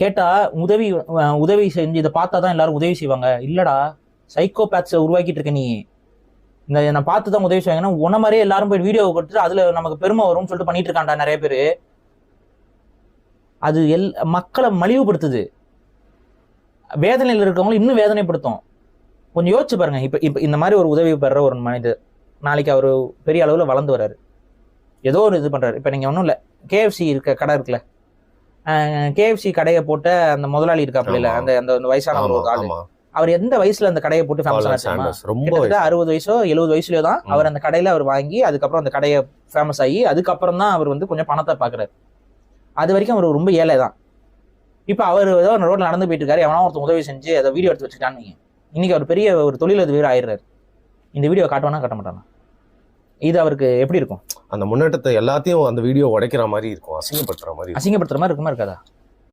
கேட்டா உதவி உதவி செஞ்சு இதை பார்த்தா தான் எல்லாரும் உதவி செய்வாங்க. இல்லடா சைக்கோபேத்ஸை உருவாக்கிட்டு இருக்க நீ. இந்த நான் பார்த்து தான் உதவி செய்வாங்கன்னா உன மாதிரியே எல்லாரும் போய் வீடியோ கொடுத்துட்டு அதுல நமக்கு பெருமை வரும்னு சொல்லிட்டு பண்ணிட்டு இருக்கான்டா நிறைய பேர். அது எல் மக்களை மலிவுபடுத்துது. வேதனையில் இருக்கவங்களும் இன்னும் வேதனைப்படுத்தும். கொஞ்சம் யோசிச்சு பாருங்க. இப்போ இப்போ இந்த மாதிரி ஒரு உதவி பெற ஒரு மனிதர் நாளைக்கு அவர் பெரிய அளவில் வளர்ந்து வர்றாரு. ஏதோ ஒரு இது பண்ணுறாரு இப்போ நீங்கள் ஒன்றும் இல்லை. கேஎஃப்சி இருக்க கடை இருக்குல்ல. கேஎஃப்சி கடையை போட்ட அந்த முதலாளி இருக்காப்புல. அந்த அந்த வயசான ஒரு ஆளு. அவர் எந்த வயசுல அந்த கடையை போட்டு ஃபேமஸ் பாலன் ஆனா சாண்டர்ஸ் ரொம்ப அறுபது வயசோ எழுபது வயசுலயோ தான். அவர் அந்த கடையில அவர் வாங்கி அதுக்கப்புறம் அந்த கடையை ஃபேமஸ் ஆகி அதுக்கப்புறம் தான் அவர் வந்து கொஞ்சம் பணத்தை பாக்குறாரு. அது வரைக்கும் அவர் ரொம்ப ஏழை தான். இப்போ அவர் ஏதோ ரோட்ல நடந்து போயிட்டு இருக்காரு எவனா ஒருத்தன் உதவி செஞ்சு அதை வீடியோ எடுத்து வச்சுட்டான்னு. இன்னைக்கு அவர் பெரிய ஒரு தொழிலதிபர் ஆயிடுறாரு. இந்த வீடியோ காட்டுவானா காட்ட மாட்டானா இது அவருக்கு எப்படி இருக்கும்? அந்த முன்னேற்றத்தை எல்லாத்தையும் அந்த வீடியோ உடைக்கிற மாதிரி இருக்கும் அசிங்கப்படுத்துற மாதிரி அசிங்கப்படுத்துற மாதிரி இருக்குமா இருக்காதா?